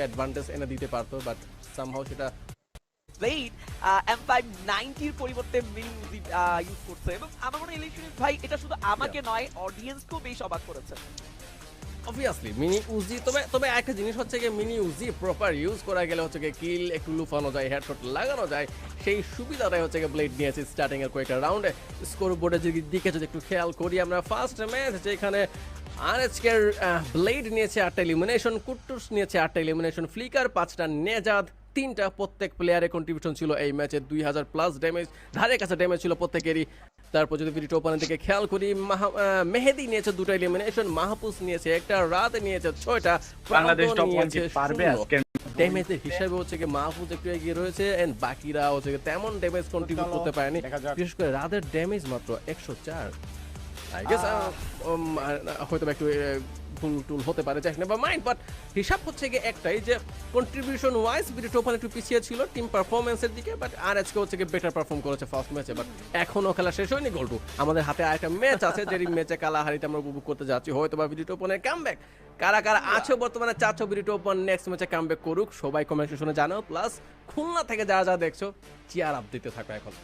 Advantage এনে দিতে পারতো বাট সামহাও সেটা ব্লেড এম ফাইভ নাইনটির পরিবর্তে ইউজ করছে। এবং আমার মনে হয় ভাই এটা শুধু আমাকে নয় অডিয়েন্সকেও বেশ অবাক করেছে। অবভিয়াসলি মিনি উজি তবে তবে একটা জিনিস হচ্ছে যে মিনি উজি প্রপার ইউজ করা গেলে হচ্ছে কিল একটু লুফানো যায় হেডশট লাগানো যায় সেই সুবিধাটাই হচ্ছে ব্লেড নিয়েছে স্টার্টিং এর কয়েকটা রাউন্ডে স্কোর বোর্ডের দিকে যদি একটু খেয়াল করি আমরা ফার্স্ট ম্যাচ যেখানে আরএচকের ব্লেড নিয়েছে আটটা এলিমিনেশন কুট্টুস নিয়েছে আটটা এলিমিনেশন ফ্লিকার পাঁচটা নেজাদ তিনটা প্রত্যেক প্লেয়ারের কন্ট্রিবিউশন ছিল এই ম্যাচে দুই হাজার প্লাস ড্যামেজ ধারে কাছে ড্যামেজ ছিল প্রত্যেকেরই। তারপর যদি ভিডিও ওপেনের দিকে খেয়াল করি মেহেদি নিয়েছে দুটো এলিমিনেশন মাহফুজ নিয়েছে একটা রাত নিয়েছে ছয়টা বাংলাদেশ টপ পারবে আজকে ড্যামেজের হিসাবে হচ্ছে কি মাহফুজ একটু এগিয়ে রয়েছে এন্ড বাকিরা হচ্ছে তেমন ড্যামেজ কন্ট্রিবিউট করতে পারেনি। বিশেষ করে রাদের ড্যামেজ মাত্র একশো চার। আই গেস হয়তো একটু ভুল টুল হতে পারে যাই নেভার মাইন্ড বাট হিসাব হচ্ছে গিয়ে একটাই যে কন্ট্রিবিউশন ওয়াইজ বিডিটো ওপেন একটু পিছিয়ে ছিল টিম পারফরমেন্সের দিকে বাট আর আজকে হচ্ছে গিয়ে বেটার পারফর্ম করেছে ফার্স্ট ম্যাচে বাট এখনও খেলা শেষ হয়নি গোলটু আমাদের হাতে আরেকটা ম্যাচ আছে যেই ম্যাচে কালাহারিতে আমরা উপভোগ করতে যাচ্ছি হয়তো বা বিডিটো ওপেনের কামব্যাক কারা কারা আছো বর্তমানে চাচ্ছ বিডিটো ওপেন নেক্সট ম্যাচে কামব্যাক করুক সবাই কমেন্ট সেকশনে জানাও প্লাস খুলনা থেকে যারা যা দেখছ চেয়ার আপ দিতে থাকো এখন।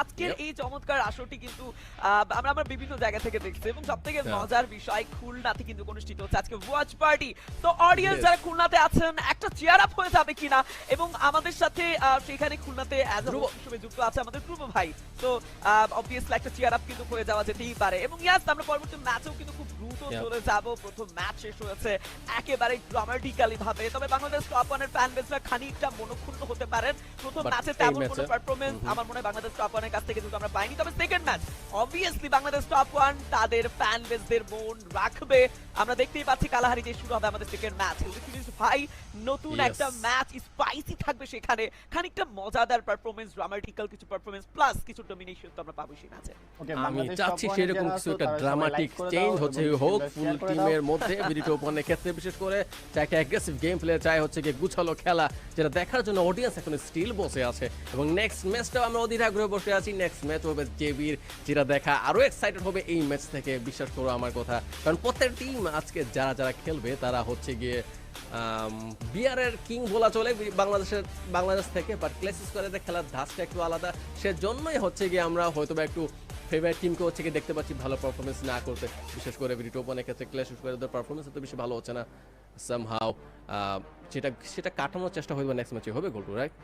আজকের. এই চমৎকার আসরটি কিন্তু আমরা আমরা বিভিন্ন জায়গা থেকে দেখছি এবং সব থেকে মজার বিষয় খুলনাতে কিন্তু অনুষ্ঠিত হচ্ছে আজকে ওয়াচ পার্টি তো অডিয়েন্স যারা খুলনাতে আছেন একটা চেয়ার আপ হয়ে যাবে কিনা? এবং আমাদের সাথে সেখানে খুলনাতে যুক্ত আছে আমাদের ধ্রুব ভাই। তো অবভিয়াসলি একটা চেয়ার আপ কিন্তু হয়ে যাওয়া যেতেই পারে। এবং ইয়াস আমরা পরবর্তী ম্যাচেও কিন্তু খুব দ্রুত চলে যাব। প্রথম ম্যাচ শেষ হয়েছে একেবারে ড্রামাটিক্যালি ভাবে। তবে বাংলাদেশ টপ ওয়ানের ফ্যান বেসরা খানিকটা মনোক্ষুণ্ণ হতে পারেন প্রথম ম্যাচে তেমন কোনো পারফরমেন্স Mhm. আমার মনে হয় বাংলাদেশ টপ ওয়ানের কাছ থেকে কিন্তু আমরা পাইনি। তবে second match obviously Bangladesh top one তাদের ফ্যান বেসদের মন রাখবে। আমরা দেখতেই পাচ্ছি কালাহারিতে শুরু হবে আমাদের সেকেন্ড ম্যাচ ভাই নতুন একটা ম্যাচ স্পাইসি থাকবে সেখানে। খানিকটা মজাদার পারফরমেন্স ড্রামাটিক্যাল কিছু পারফরমেন্স প্লাস কিছু ডোমিনেশন তো আমরা পাবো সেই ম্যাচে আমি চাচ্ছি সেরকম কিছু একটা ড্রামাটিক চেঞ্জ হচ্ছে হোক ফুল টিমের মধ্যে ওপেনের ক্ষেত্রে বিশেষ করে চাই একটা অ্যাগ্রেসিভ গেম প্লে চাই হচ্ছে গিয়ে গুছালো খেলা। যেটা দেখার জন্য অডিয়েন্স এখন স্টিল বসে আছে। এবং নেক্সট ম্যাচটাও আমরা অধীর আগ্রহে বসে আছি। নেক্সট ম্যাচ হবে জেবির যেটা দেখা আরও এক্সাইটেড হবে এই ম্যাচ থেকে, বিশ্বাস করো আমার কথা। কারণ প্রত্যেক টিম আজকে যারা যারা খেলবে, তারা হচ্ছে গিয়ে বিয়ারের কিং বলা চলে বাংলাদেশের, বাংলাদেশ থেকে বাট ক্লাসিস করে খেলার ধাঁচটা একটু আলাদা। সেজন্যই হচ্ছে গিয়ে আমরা হয়তো বা একটু ফেভারিট টিমকে হচ্ছে গিয়ে দেখতে পাচ্ছি ভালো পারফরমেন্স না করতে। বিশেষ করে ভিডিও ওপেনের ক্ষেত্রে ক্লাস করে পারফরমেন্স তো বেশি ভালো হচ্ছে না। সামহাও সেটা সেটা কাটানোর চেষ্টা হইবে নেক্সট ম্যাচে হবে গোলটু রাইট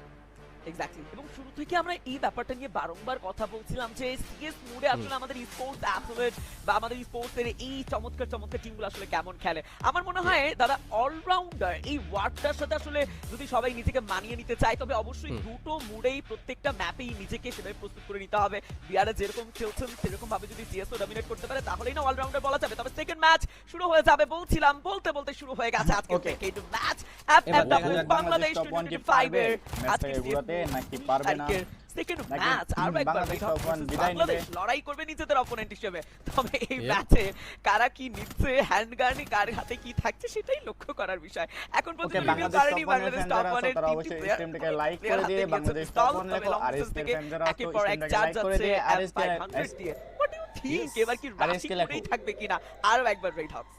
এক্স্যাক্টলি এবং শুরু থেকে আমরা এই ব্যাপারটা নিয়ে বারংবার কথা বলছিলাম যে সিএস মোডে আসলে আমাদের স্পোর্টস অ্যাথলেট বা আমাদের স্পোর্টস এর এই চমৎকার চমৎকার টিমগুলো আসলে কেমন খেলে? আমার মনে হয় দাদা অলরাউন্ডার এই ওয়ার্ডটার সাথে আসলে যদি সবাই নিজেকে মানিয়ে নিতে চায় তবে অবশ্যই দুটো মুডেই প্রত্যেকটা ম্যাপেই নিজেকে সেভাবে প্রস্তুত করে নিতে হবে। বিয়ারে যেরকম খেলছেন সেরকম ভাবে যদি সিএসও ডমিনেট করতে পারে তাহলেই না অলরাউন্ডার বলা যাবে। তবে সেকেন্ড ম্যাচ শুরু হয়ে যাবে বলছিলাম বলতে বলতে শুরু হয়ে গেছে আজকে ম্যাচ এবার বাংলাদেশ বাংলাদেশ টপ 2025 এর আজকে নাকি পারবে না? সেকেন্ড ম্যাচ আরও একবার বাংলাদেশ? লড়াই করবে নিজেদের অপোনেন্ট হিসেবে। তবে এই ম্যাচে কারা কি নিচ্ছে হ্যান্ড গার্নি কার হাতে কি থাকছে সেটাই লক্ষ্য করার বিষয়। এখন পর্যন্ত রিভিউ বাংলাদেশ বাংলাদেশ টপ ওয়ানের তিনটি লাইক করে দিয়ে বাংলাদেশ টপ ওয়ান লেখো আর এসকে থেকে একের পর এক চার্জ যাচ্ছে আর এসকে M500 দিয়ে What do you এবার কি আর রাশি করেই থাকবে কিনা? আরও একবার রেড হক্স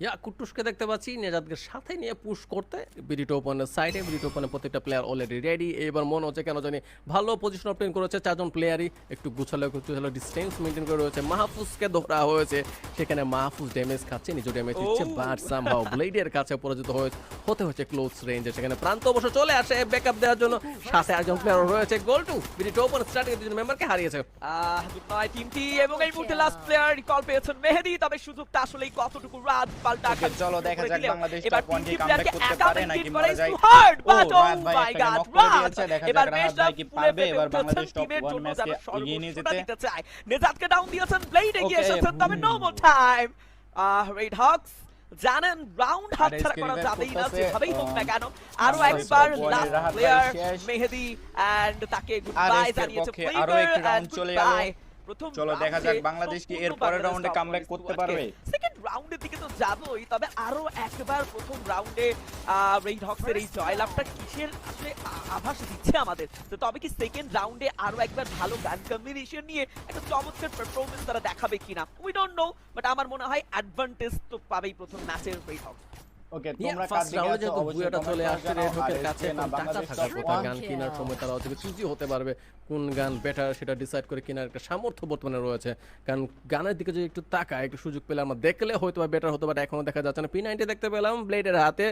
ইয়া কুটুসকে দেখতে পাচ্ছি নেজাদকে সাথে নিয়ে পুশ করতে বিডিটো ওপেনের সাইডে বিডিটো ওপেনের প্রত্যেকটা প্লেয়ার অলরেডি রেডি এবার মনে হচ্ছে কেন জানি ভালো পজিশন অপটেন করেছে চারজন প্লেয়ারই একটু গুছালো গুছালো ডিস্টেন্স মেনটেন করে রয়েছে মাহফুজকে ধরা হয়েছে সেখানে মাহফুজ ড্যামেজ খাচ্ছে নিজে ড্যামেজ দিচ্ছে! বাট সামহাও ব্লেডের কাছে পরাজিত হয়ে হতে হচ্ছে ক্লোজ রেঞ্জে সেখানে প্রান্ত অবশ্য চলে আসে ব্যাকআপ দেওয়ার জন্য। সাথে একজন প্লেয়ার রয়েছে গোল টু বিডিটো ওপেন স্টার্টিং দুজন মেম্বারকে হারিয়েছে। আহ, নয় টিমটি এবং এই মুহূর্তে লাস্ট প্লেয়ার রিকল পেয়েছেন মেহেদি তবে সুযোগটা আসলে কতটুকু রাত পাল্টা আঘাত চলো দেখা যাক বাংলাদেশ এবার top কি তিনটি করতে পারে নাকি মারা যায়? too hard, O, but oh এবার কি পারবে? এবার বাংলাদেশ এগিয়ে নিয়ে যেতে। চায়। ডাউন দিয়েছেন, ব্লেড এগিয়ে এসেছেন, তবে. আহ, জানেন রাউন্ড হাত ছাড়া করা যাবেই না যেভাবেই হোক না কেন আরও একবার লাস্ট প্লেয়ার মেহেদি এন্ড তাকে গুড আর বাই জানিয়েছে ফ্লিকার আরও একটি এন্ড চলে গেল। প্রথম চলো দেখা যাক বাংলাদেশ কি এর পরের রাউন্ডে কামব্যাক করতে পারবে? সেকেন্ড রাউন্ডের দিকে তো যাবোই তবে আরও একবার প্রথম রাউন্ডে হক্সের এই জয়লাভটা কিসের আসলে আভাস দিচ্ছে আমাদের? তো তবে কি সেকেন্ড রাউন্ডে আরও একবার ভালো গান কম্বিনেশন নিয়ে একটা চমৎকার পারফরমেন্স তারা দেখাবে কিনা? উই ডোন্ট নো বাট আমার মনে হয় অ্যাডভান্টেজ তো পাবেই প্রথম ম্যাচের হক্স ওকে নিয়ে তোমরা ফার্স্ট রাউন্ডে আছো বুয়াটা চলে আসছে করে রেড জানাও। হকের আর কাছে এসকে না এখন টাকা থাকার কথা গান কেনার সময় তারা হচ্ছে চুজি হতে পারবে কোন গান বেটার সেটা ডিসাইড করে কেনার একটা সামর্থ্য বর্তমানে রয়েছে। কারণ গানের দিকে যদি একটু তাকায় একটু সুযোগ পেলে আমরা দেখলে হয়তো বেটার হতে পারে এখনও দেখা যাচ্ছে না। পি নাইনটি দেখতে পেলাম ব্লেডের হাতে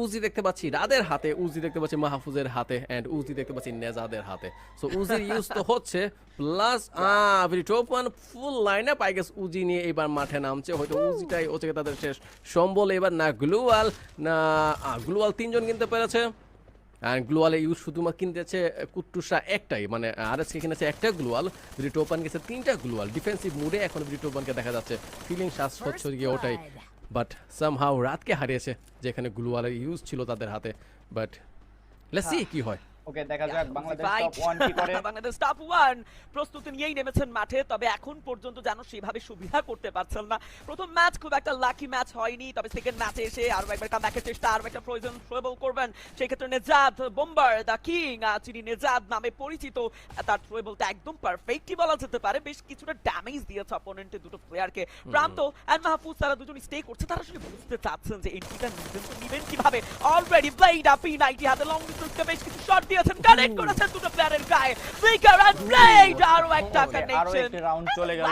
উজি দেখতে পাচ্ছি রাদের হাতে উজি দেখতে পাচ্ছি মাহফুজের হাতে অ্যান্ড উজি দেখতে পাচ্ছি নেজাদের হাতে। সো উজির ইউজ তো হচ্ছে plus very top one full line up I guess Uzi নিয়ে এবার মাঠে নামছে হয়তো উজিটাই হচ্ছে তাদের শেষ সম্বল। এবার না গ্লুয়াল না গ্লুয়াল তিনজন কিনতে পেরেছে। আর গ্লোয়ালে ইউজ শুধুমাত্র কিনতেছে কুট্টুসা একটাই মানে আর এসকে কিনেছে একটা গ্লোয়াল ব্রিটোপান গেছে তিনটা গ্লোয়াল ডিফেন্সিভ মুডে এখন ব্রিটোপানকে দেখা যাচ্ছে ফিলিং শ্বাস হচ্ছে গিয়ে ওটাই বাট সাম হাউ রাতকে হারিয়েছে যেখানে গ্লোয়ালের ইউজ ছিল তাদের হাতে। বাট লেসি কি হয়। ওকে দেখা যাক বাংলাদেশ টপ 1 কি করে? বাংলাদেশ টপ ওয়ান প্রস্তুতি নিয়েই নেমেছেন মাঠে তবে এখন পর্যন্ত যেন সেভাবে সুবিধা করতে পারছেন না। প্রথম ম্যাচ খুব একটা লাকি ম্যাচ হয়নি তবে সেকেন্ড ম্যাচে এসে আরও একবার কামব্যাকের চেষ্টা আরও একটা প্রয়োজন থ্রোবল করবেন। সেই ক্ষেত্রে নেজাদ বোম্বার দা কিং যিনি নেজাদ নামে পরিচিত তার থ্রোবলটা একদম পারফেক্টই বলা যেতে পারে। বেশ কিছুটা ড্যামেজ দিয়েছে অপোনেন্টের দুটো প্লেয়ারকে প্রান্ত এন্ড মাহফুজ তারা দুজন স্টে করছে তারা আসলে বুঝতে চাচ্ছেন যে এন্ট্রিটা নিবেন কীভাবে? অলরেডি ব্লেড আপ নাইটি হাতে লং ডিস্টেন্সকে বেশ কিছু শট দিয়েছেন কানেক্ট করেছেন দুটো প্লেয়ারের গায়ে। ফ্লিকার এন্ড ব্লেড আরও একটা আরও কানেকশন একটি রাউন্ড চলে গেল।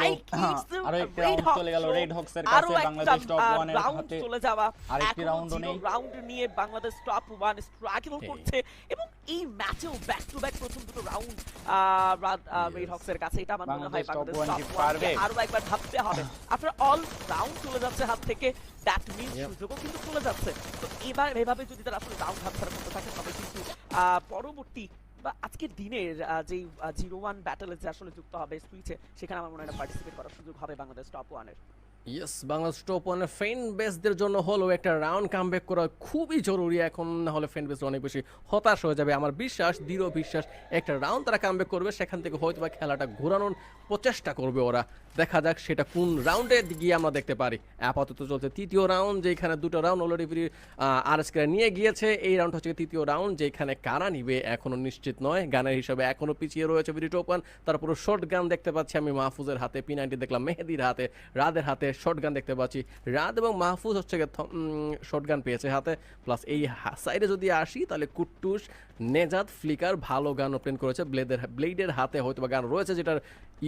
আরও একটি রাউন্ড চলে গেল রেড হক্স এর কাছে বাংলাদেশ টপ 1 এর হাতে চলে যাওয়া। আরেকটি এখনও রাউন্ডও জিরো নেই। রাউন্ড নিয়ে বাংলাদেশ টপ ওয়ান স্ট্রাগল করছে। এবং এই ম্যাচেও ব্যাক টু ব্যাক প্রথম দুটো রাউন্ড রেড হক্স এর কাছে। এটা আমার মনে হয় বাংলাদেশ টপ পারবে? আরও একবার ভাবতে হবে। আফটার অল রাউন্ড চলে যাচ্ছে হাত থেকে। দ্যাট মিনস সুযোগও কিন্তু চলে যাচ্ছে। তো এবার এভাবে যদি তারা আসলে রাউন্ড হাত ছাড়া করতে থাকে তবে কিন্তু পরবর্তী বা আজকের দিনের যে জিরো ওয়ান ব্যাটেলে যে আসলে যুক্ত হবে সুইচে সেখানে আমার মনে হয় পার্টিসিপেট করার সুযোগ হবে বাংলাদেশ টপ ওয়ানের ইয়েস বাংলাদেশ টপ ওয়ানের ফ্যান বেসদের জন্য হলো একটা রাউন্ড কামব্যাক করা খুবই জরুরি। এখন না হলে ফ্যান বেস অনেক বেশি হতাশ হয়ে যাবে। আমার বিশ্বাস, দৃঢ় বিশ্বাস, একটা রাউন্ড তারা কামব্যাক করবে, সেখান থেকে হয়তো বা খেলাটা ঘোরানোর প্রচেষ্টা করবে ওরা। দেখা যাক সেটা কোন রাউন্ডে গিয়ে আমরা দেখতে পারি। আপাতত চলছে তৃতীয় রাউন্ড যেখানে দুটো রাউন্ড অলরেডি আর এস নিয়ে গিয়েছে। এই রাউন্ড হচ্ছে তৃতীয় রাউন্ড যেখানে কারা নিবে এখনও নিশ্চিত নয়। গানের হিসাবে এখনও পিছিয়ে রয়েছে বিডি টোপান তারপরে শর্ট গান দেখতে পাচ্ছি আমি মাহফুজের হাতে পি নাইনটি দেখলাম, মেহেদির হাতে, রাদের হাতে শর্ট গান দেখতে পাচ্ছি। রাত এবং মাহফুজ হচ্ছে শর্ট গান পেয়েছে হাতে। প্লাস এই সাইডে যদি আসি তাহলে কুট্টুস নেজাদ ফ্লিকার ভালো গান ওপেন করেছে। ব্লেডের ব্লেডের হাতে হয়তো বা গান রয়েছে যেটার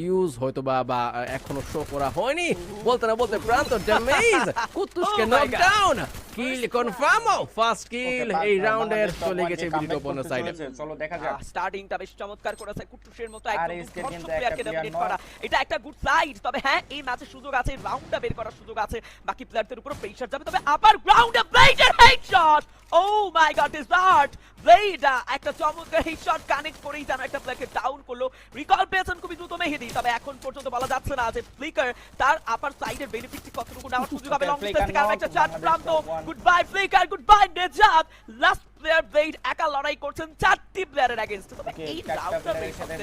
ইউজ হয়তো বা বা এখনও শো করা হয়নি। বলতে না বলতে Pranto damage কুট্টুসকে Oh my knock God. Down kill confirm first kill এই রাউন্ডের চলে গেছে comeback টোপানের সাইডে চলো দেখা যাক। স্টার্টিংটা বেশ চমৎকার করেছে কুট্টুসের মতো। একদম প্লেয়ারকে ডমিনেট করা। এটা একটা গুড সাইড তবে হ্যাঁ এই ম্যাচে সুযোগ আছে। রাউন্ডটা বের করার সুযোগ আছে। বাকি প্লেয়ারদের উপর প্রেসার যাবে তবে আপার গ্রাউন্ডে ব্লেডের headshot oh my God is that Blade একটা চমৎকার হেডশট কানেক্ট করেই যেন একটা প্লেয়ারকে ডাউন করল। রিকল পেয়েছেন খুবই দ্রুত মেহেদি তবে এখন পর্যন্ত বলা যাচ্ছে না যে ফ্লিকার তার আপার সাইডের বেনিফিটটি কতটুকু নেওয়ার সুযোগ হবে লং ডিস্টেন্স থেকে আরও একটা চার Bangladesh Pranto good bye Flicker good bye Nejad last player blade একা লড়াই করছেন চারটি প্লেয়ারের এগেইনস্ট তবে এই রাউন্ডটা বেশ মনে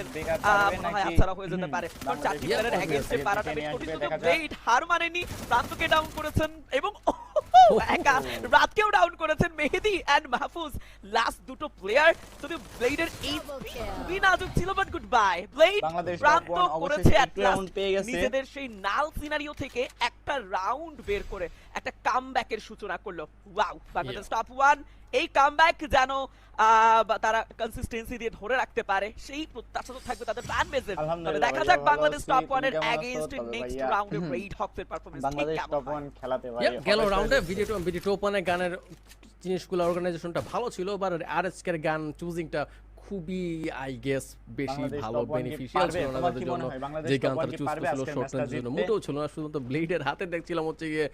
হয় নাকি? হয়ে যেতে পারে। কারণ চারটি প্লেয়ারের এগেইনস্টে পারাটা বেশ কঠিন দেখা যাক। ব্লেড হার মানেনি প্রান্তকে ডাউন করেছেন এবং একা রাতকেও ডাউন করেছেন মেহেদি এন্ড মাহফুজ। লাস্ট দুটো প্লেয়ার যদি ব্লেডের এই খুবই নাজুক ছিল বাট গুড বাই ব্লেড প্রান্ত করেছে। নিজেদের সেই নাল সিনারিও থেকে একটা রাউন্ড বের করে একটা কামব্যাকের সূচনা করল। ওয়াও বাংলাদেশ টপ ওয়ান এই কামব্যাক যেন আহ, বা তারা কনসিস্টেন্সি দিয়ে ধরে রাখতে পারে সেই প্রত্যাশা তো থাকবে তাদের ফ্যান বেজের তবে দেখা যাক বাংলাদেশ। টপ ওয়ানের এগেইনস্ট নেক্সট রাউন্ডে রেড এর পারফরম্যান্স বাংলাদেশ টপ 1 খেলাতে পারে গেল রাউন্ডে ভিডিও ভিডিও এর গানের জিনিসগুলো অর্গানাইজেশনটা ভালো ছিল বাট আর এস গান চুজিংটা খুবই আই গেস বেশি ভালো বেনিফিশিয়াল ছিল না তাদের জন্য। মনে যে top গান তারা চুজ করছিল শর্ট ম্যাচটা জন্য। মোটেও ছিল না শুধুমাত্র ব্লেডের হাতে দেখছিলাম হচ্ছে গিয়ে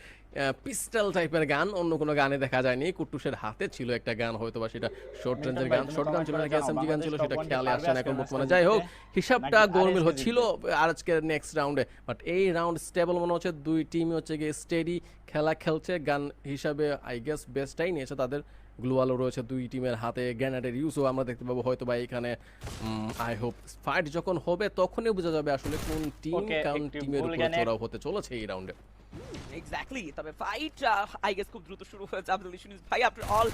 পিস্টল টাইপের গান। অন্য কোনো গানে দেখা যায়নি। কুট্টুসের হাতে ছিল একটা গান হয়তো বা সেটা শর্ট রেঞ্জের গান শর্ট গান ছিল নাকি এসএমজি গান ছিল সেটা খেয়ালে আসছে না এখন বর্তমানে। যাই হোক হিসাবটা গোলমিল হচ্ছিল আর আজকের নেক্সট রাউন্ডে বাট এই রাউন্ড স্টেবল মনে হচ্ছে দুই টিমই হচ্ছে গিয়ে স্টেডি খেলা খেলছে। গান হিসাবে আই গেস বেস্টটাই নিয়েছে তাদের গ্লোয়ালও রয়েছে দুই টিমের হাতে গ্রেনেডের ইউজও আমরা দেখতে পাবো হয়তো বা এখানে। আই হোপ ফাইট যখন হবে তখনই বোঝা যাবে আসলে কোন টিম কোন টিমের উপর চড়াও হতে চলেছে এই রাউন্ডে এক্স্যাক্টলি তবে ফাইট আই গেস খুব দ্রুত শুরু হয়েছে আব্দুল ইসুনিস ভাই আফটার অল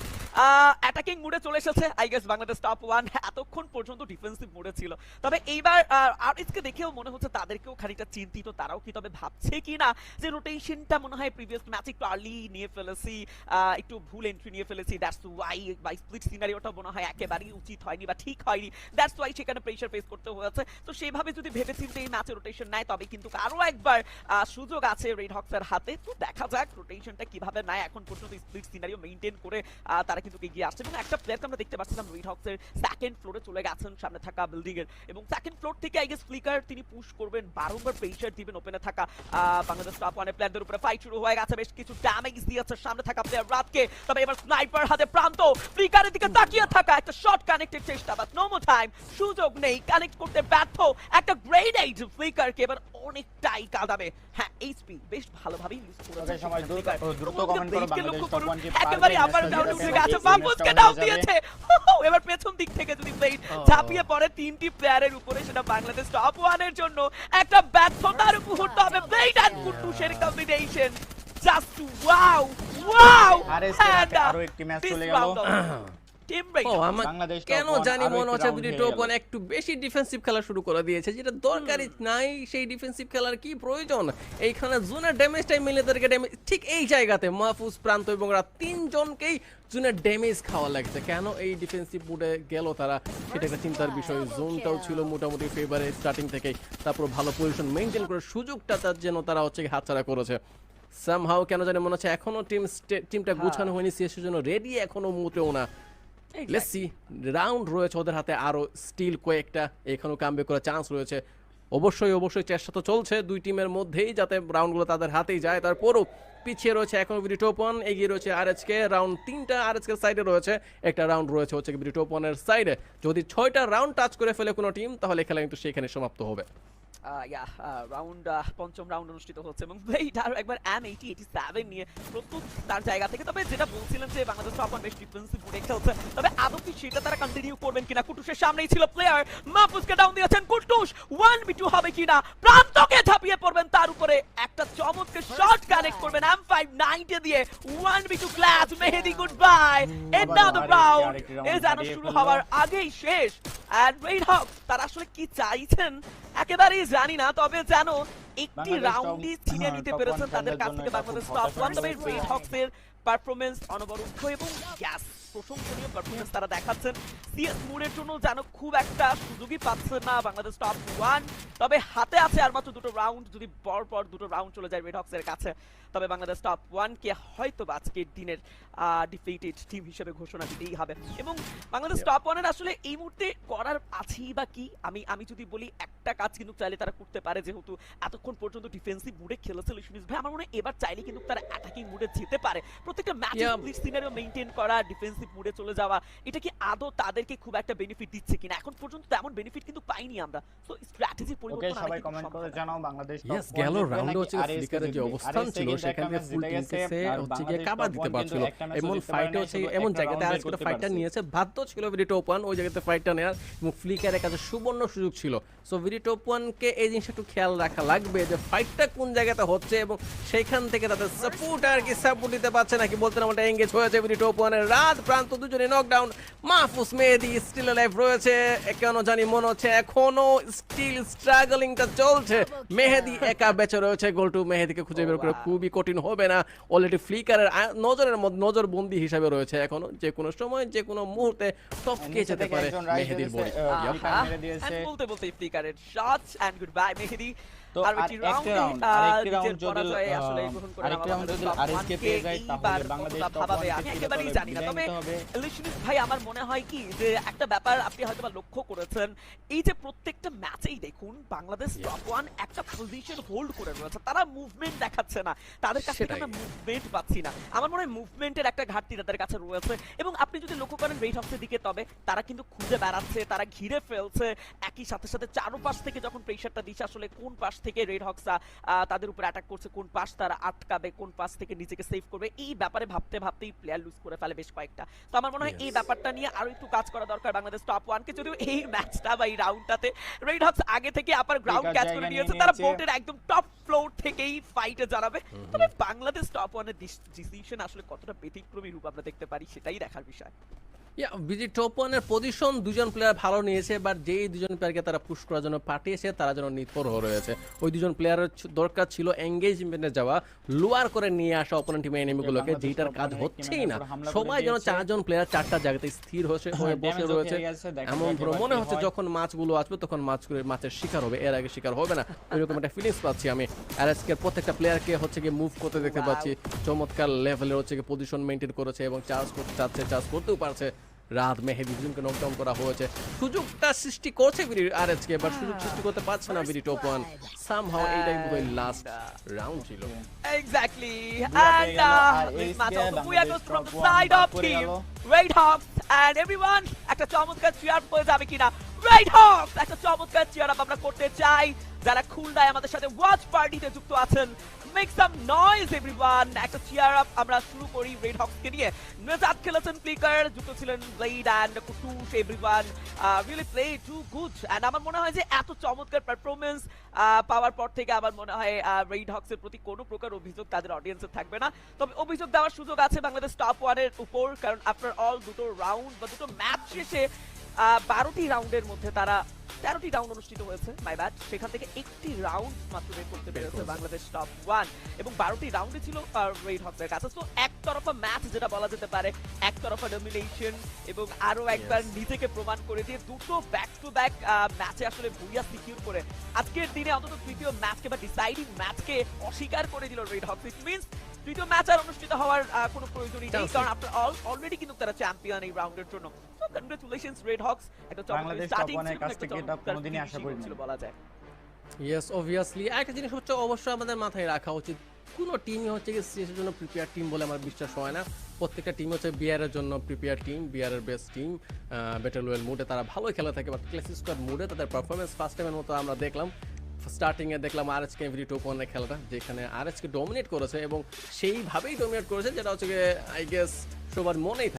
অ্যাটাকিং মুডে চলে এসেছে I guess Bangladesh top one এতক্ষণ পর্যন্ত ডিফেন্সিভ মুডে ছিল। তবে এইবার আরএসকে দেখেও মনে হচ্ছে তাদেরকেও খানিকটা চিন্তিত, তারাও কি তবে ভাবছে কি না, যে রোটেশনটা মনে হয় প্রিভিয়াস ম্যাচ একটু আর্লি নিয়ে ফেলেছি একটু ভুল এন্ট্রি নিয়ে ফেলেছি। দ্যাটস ওয়াই বাই স্প্লিট সিনারিওটা মনে হয় একেবারেই উচিত হয়নি বা ঠিক হয়নি। দ্যাটস ওয়াই সেখানে প্রেশার ফেস করতে হয়েছে। তো সেভাবে যদি ভেবেচিন্তে এই ম্যাচে রোটেশন নেয়, তবে কিন্তু আরও একবার সুযোগ আছে রেড হক্সের হাতে। তো দেখা যাক রোটেশনটা কীভাবে নেয়। এখন পর্যন্ত স্প্লিট সিনারিও মেইনটেইন করে তারা কিন্তু এগিয়ে আসছে। এবং একটা প্লেয়ারকে আমরা দেখতে পাচ্ছিলাম রেড হক্সের সেকেন্ড ফ্লোরে চলে গেছেন সামনে থাকা বিল্ডিং এর। এবং সেকেন্ড ফ্লোর থেকে আই গেস ফ্লিকার তিনি পুশ করবেন। বারংবার প্রেশার দিবেন ওপেনে থাকা বাংলাদেশ টপ ওয়ানের প্লেয়ারদের উপরে। ফাইট শুরু হয়ে গেছে, বেশ কিছু ড্যামেজ দিয়েছে সামনে থাকা প্লেয়ার রাতকে। তবে এবার স্নাইপার হাতে প্রান্ত। ফ্লিকারের দিকে তাকিয়ে থাকা, একটা শর্ট কানেক্টের চেষ্টা বাট নো মো টাইম সুযোগ নেই কানেক্ট করতে ব্যর্থ। একটা গ্রেড ফ্লিকারকে এবার অনেকটাই কাঁদাবে। হ্যাঁ এইচপি বেশ ভালোভাবেই ইউজ করেছে সবাই দ্রুত- comment করো, বাংলাদেশ কি পারবে একেবারে আবার ডাউন? উঠে গেছে এই ডাউন দিয়েছে। এবার পেছন দিক থেকে যদি প্লেট ঝাঁপিয়ে পড়ে তিনটি প্লেয়ারের উপরে সেটা বাংলাদেশ টপ ওয়ানের জন্য একটা ব্যর্থতার মুহূর্ত হবে। Blade and কুটুসের combination just wow wow RSK আরও একটি ম্যাচ চলে গেল। কেন জানি মনে হচ্ছে টপ ওয়ান একটু বেশি ডিফেন্সিভ খেলা শুরু করে দিয়েছে। যেটা দরকারই নাই সেই ডিফেন্সিভ খেলার কি প্রয়োজন? এইখানে জোনের ড্যামেজটাই মিলে তাদেরকে ড্যামেজ ঠিক এই জায়গাতে মাহফুজ প্রান্ত এবং রাত তিনজনকেই জোনের ড্যামেজ খাওয়া লাগছে। কেন এই ডিফেন্সিভ মুডে গেল তারা? সেটা একটা চিন্তার বিষয়। জোনটাও ছিল মোটামুটি ফেভারে স্টার্টিং থেকেই। তারপর ভালো পজিশন মেনটেন করে সুযোগটা তার যেন তারা হচ্ছে হাতছাড়া করেছে। সামহাও কেন জানি মনে হচ্ছে এখনও টিম টিমটা গুছানো হয়নি সিএসের জন্য রেডি এখনও মোটেও না। লেটস সি রাউন্ড রয়েছে ওদের হাতে, আরও স্টিল কয়েকটা। এখানেও কামবে করার চান্স রয়েছে। অবশ্যই অবশ্যই চেষ্টা তো চলছে দুই টিমের মধ্যেই যাতে রাউন্ডগুলো তাদের হাতেই যায়। তারপরও পিছিয়ে রয়েছে এখন বিডি টোপন এগিয়ে রয়েছে আর কে রাউন্ড তিনটা আর এর সাইডে রয়েছে। একটা রাউন্ড রয়েছে হচ্ছে বিডি টোপনের সাইডে যদি ছয়টা রাউন্ড টাচ করে ফেলে কোনো টিম তাহলে খেলা কিন্তু সেখানে সমাপ্ত হবে। রাউন্ড পঞ্চম রাউন্ড অনুষ্ঠিত হচ্ছে এবং ব্লেড আরও একবার এম এইটি এইটি সেভেন নিয়ে প্রস্তুত তার জায়গা থেকে। তবে যেটা বলছিলেন যে বাংলাদেশ টপ বেশ ডিফেন্সিভ মুডে খেলছে তবে আদৌ কি সেটা তারা কন্টিনিউ করবেন কিনা? কুটুসের সামনেই ছিল প্লেয়ার মাহফুজকে ডাউন দিয়েছেন কুটুস। ওয়ান বি টু হবে কিনা? প্রান্তকে ঝাঁপিয়ে পড়বেন তার উপরে। একটা চমৎকার শট কানেক্ট করবেন এম ফাইভ নাইনটে দিয়ে। One B two class Mehedi good bye আরেকটি- রাউন্ড এ যেন শুরু হওয়ার আগেই শেষ। অ্যান্ড রেড হক তারা আসলে কি চাইছেন? একেবারেই জানি না তবে যেন একটি রাউন্ডই ছিনিয়ে হ্যাঁ, নিতে পেরেছেন তাদের কাছ থেকে বাংলাদেশ টপ ওয়ান তবে বিষয়। রেড হক্সের পারফরমেন্স অনবরুদ্ধ এবং গ্যাস প্রশংসনীয় পারফরমেন্স তারা দেখাচ্ছেন। সিএস মুডের জন্য যেন খুব একটা সুযোগই পাচ্ছে না বাংলাদেশ টপ ওয়ান তবে হাতে আছে আর মাত্র দুটো রাউন্ড যদি পর পর দুটো রাউন্ড চলে যায় রেড হক্সের কাছে। তবে বাংলাদেশ টপ ওয়ানকে হয়তো আজকের দিনের ডিফিটেড টিম হিসেবে ঘোষণা দিতেই হবে। এবং বাংলাদেশ টপ ওয়ানের আসলে এই মুহূর্তে করার আছেই বা কি? আমি আমি যদি বলি একটা কাজ কিন্তু চাইলে তারা করতে পারে যেহেতু এতক্ষণ পর্যন্ত ডিফেন্সিভ মুডে খেলেছে লিশনিস ভাই আমার মনে হয় এবার চাইলে কিন্তু তারা অ্যাটাকিং মুডে যেতে পারে। প্রত্যেকটা ম্যাচে. স্প্লিট সিনারিও মেইনটেইন করা ডিফেন্সিভ মুডে চলে যাওয়া এটা কি আদৌ তাদেরকে খুব একটা বেনিফিট দিচ্ছে কিনা? এখন পর্যন্ত তেমন বেনিফিট কিন্তু পাইনি আমরা। তো স্ট্র্যাটেজি পরিবর্তন সবাই কমেন্ট করে জানাও বাংলাদেশ গেল রাউন্ডে হচ্ছে ফ্লিকারের যে অবস্থান ছিল সেখানে ম্যাচ ফুল জিতে গেছে, টিমকে হচ্ছে গিয়ে top দিতে পারছিল। একটা এমন ফাইটে হচ্ছে এমন জায়গাতে একটা round বের ফাইটটা নিয়েছে। বাধ্য ছিল ভিডি টপ ওয়ান ওই জায়গাতে ফাইটটা নেওয়ার এবং ফ্লিকারের কাছে সুবর্ণ সুযোগ ছিল। সো ভিডি টপ ওয়ানকে এই জিনিসটা একটু খেয়াল রাখা লাগবে যে ফাইটটা কোন জায়গাতে হচ্ছে এবং সেইখান থেকে তাদের সাপোর্ট আর কি সাপোর্ট দিতে পারছে নাকি বলতে না এঙ্গেজ হয়েছে ভিডি টপ ওয়ানের রাত প্রান্ত দুজনে knockdown Mahfuz Mehedi still life রয়েছে কেন জানি মনে হচ্ছে এখনও স্টিল স্ট্রাগলিংটা চলছে। মেহেদি একা বেঁচে রয়েছে গোল টু মেহেদিকে খুঁজে বের করে খুবই কঠিন হবে না। অলরেডি ফ্লিকারের নজরের মধ্যে নজরবন্দি হিসাবে রয়েছে এখন। যে কোনো সময় যে কোনো মুহূর্তে সব কে যেতে পারে মেহেদির বলতে বলতে ফ্লিকারের shots and good bye Mehedi. তো আর আর একটি একটা রাউন্ডে round, আরেকটি round যদি, পরাজয় আহ, আসলে গ্রহণ করে আরেকটি নেওয়া যদি top RSK one কে পেয়ে যায়, তাহলে বাংলাদেশ ভাবাবে আমি একেবারেই জানি না। তবে নিতে ভাই আমার মনে হয় কি যে একটা ব্যাপার আপনি হয়তো লক্ষ্য করেছেন এই যে প্রত্যেকটা ম্যাচেই দেখুন বাংলাদেশ টপ ওয়ান একটা পজিশন হোল্ড করে রয়েছে। তারা মুভমেন্ট দেখাচ্ছে না। তাদের কাছ আমরা মুভমেন্ট পাচ্ছি না। আমার মনে হয় মুভমেন্টের একটা ঘাটতি তাদের কাছে রয়েছে। এবং আপনি যদি লক্ষ্য করেন রেট দিকে তবে তারা কিন্তু খুঁজে বেড়াচ্ছে তারা ঘিরে ফেলছে। একই সাথে সাথে চারোপাশ থেকে যখন প্রেশারটা দিচ্ছে আসলে কোন পাশ থেকে রেড হক্সরা তাদের উপর অ্যাটাক করছে কোন পাশ তারা আটকাবে কোন পাশ থেকে নিজেকে সেভ করবে এই ব্যাপারে ভাবতে ভাবতেই প্লেয়ার লুজ করে ফেলে বেশ কয়েকটা। তো আমার মনে হয় এই ব্যাপারটা নিয়ে আরও একটু কাজ করা দরকার বাংলাদেশ টপ ওয়ানকে যদিও এই ম্যাচটা বা এই রাউন্ডটাতে রেড হক্স আগে থেকে আপার গ্রাউন্ড ক্যাচ করে নিয়েছে তারা। বোর্ডের একদম টপ ফ্লোর থেকেই ফাইটে জানাবে। তবে বাংলাদেশ টপ ওয়ানের ডিসিশন আসলে কতটা ব্যতিক্রমী রূপ আমরা দেখতে পারি সেটাই দেখার বিষয়। ইয়া বিজি টপ ওয়ানের পজিশন দুজন প্লেয়ার ভালো নিয়েছে বাট যেই দুজন প্লেয়ারকে তারা পুশ করার জন্য পাঠিয়েছে তারা যেন নির্ভর হয়ে রয়েছে। ওই দুজন প্লেয়ারের দরকার ছিল এঙ্গেজমেন্টে যাওয়া লোয়ার করে নিয়ে আসা অপোনেন্ট টিমের এনিমিগুলোকে যেটার কাজ হচ্ছেই না। সবাই যেন চারজন প্লেয়ার চারটা জায়গাতে স্থির হয়ে বসে রয়েছে। এমন ধরো মনে হচ্ছে যখন মাছগুলো আসবে তখন মাছ করে মাছের শিকার হবে এর আগে শিকার হবে না। এরকম একটা ফিলিংস পাচ্ছি আমি। আর প্রত্যেকটা প্লেয়ারকে হচ্ছে গিয়ে মুভ করতে দেখতে পাচ্ছি। চমৎকার লেভেলের হচ্ছে গিয়ে পজিশন মেনটেন করেছে এবং চার্জ করতে চাচ্ছে চার্জ করতেও পারছে। রাত মেহেদি দুজনকে নকডাউন করা হয়েছে। সুযোগটা সৃষ্টি করছে বিডি আর আজকে বাট সুযোগ সৃষ্টি করতে পারছে না বিডি টপ ওয়ান সামহাও এইটাই বোধহয় লাস্ট রাউন্ড ছিল। Exactly. Buya And পেয়ে গেল, uh, আর বাদ of করে team গেল। Red Hawks and everyone একটা চমৎকার চেয়ার হয়ে যাবে কিনা? Red Hawks একটা চমৎকার চেয়ার আপ আমরা করতে চাই। যারা খুলনায় আমাদের সাথে ওয়াচ পার্টিতে যুক্ত আছেন মেক সাম নয়েজ এভরিওয়ান একটা চেয়ার আপ আমরা শুরু করি রেড হক্স কে নিয়ে। নেজাত খেলেছেন ফ্লিকার যুক্ত ছিলেন Blade and Kutus everyone really play too good and আমার মনে হয় যে এত চমৎকার পারফরমেন্স পাওয়ার পর থেকে আমার মনে হয় রেড হক্স এর প্রতি কোনো প্রকার অভিযোগ তাদের অডিয়েন্সের থাকবে না। তবে অভিযোগ দেওয়ার সুযোগ আছে বাংলাদেশ টপ ওয়ানের উপর, কারণ আফটার অল দুটো রাউন্ড বা দুটো ম্যাচ শেষে বারোটি রাউন্ডের মধ্যে তারা তেরোটি রাউন্ড অনুষ্ঠিত হয়েছে মাই ব্যাট সেখান থেকে একটি রাউন্ড মাত্র বের করতে পেরেছে বাংলাদেশ টপ ওয়ান এবং বারোটি রাউন্ডে ছিল রেড হক্সের কাছে তো একতরফা ম্যাচ যেটা বলা যেতে পারে একতরফা ডমিনেশন এবং আরও একবার নিজেকে প্রমাণ করে দিয়ে দুটো ব্যাক টু ব্যাক ম্যাচে আসলে ভুইয়া সিকিউর করে। আজকের দিনে অন্তত তৃতীয় ম্যাচকে বা ডিসাইডিং ম্যাচকে অস্বীকার করে দিল রেড হক্স ইট মিনস তৃতীয় ম্যাচ আর অনুষ্ঠিত হওয়ার কোনো প্রয়োজনই নেই কারণ অল অলরেডি কিন্তু তারা চ্যাম্পিয়ন এই রাউন্ডের জন্য। কংগ্রেচুলেশনস রেড হক্স একটা চমৎকার বাংলাদেশ স্টার্টিং একটা থেকে এটা চমৎকার কোনোদিনই আশা করিনি। ছিল বলা যায় ইয়েস অবভিয়াসলি একটা জিনিস হচ্ছে অবশ্যই আমাদের মাথায় রাখা উচিত কোনো টিমই হচ্ছে কি সিএসের জন্য প্রিপেয়ার টিম বলে আমার বিশ্বাস হয় না প্রত্যেকটা টিম হচ্ছে বিয়ারের জন্য প্রিপেয়ার টিম বিয়ারের বেস্ট টিম ব্যাটেল ওয়েল মুডে তারা ভালোই খেলে থাকে বাট ক্লাসিক স্কোয়াড মুডে তাদের পারফরমেন্স ফার্স্ট টাইমের মতো আমরা দেখলাম স্টার্টিং এ দেখলাম আর এসকে এভরি টপ ওয়ানের খেলাটা যেখানে আর এসকে ডমিনেট করেছে এবং সেইভাবেই ডমিনেট করেছে যেটা হচ্ছে আই গেস সবার মনেই থাকে।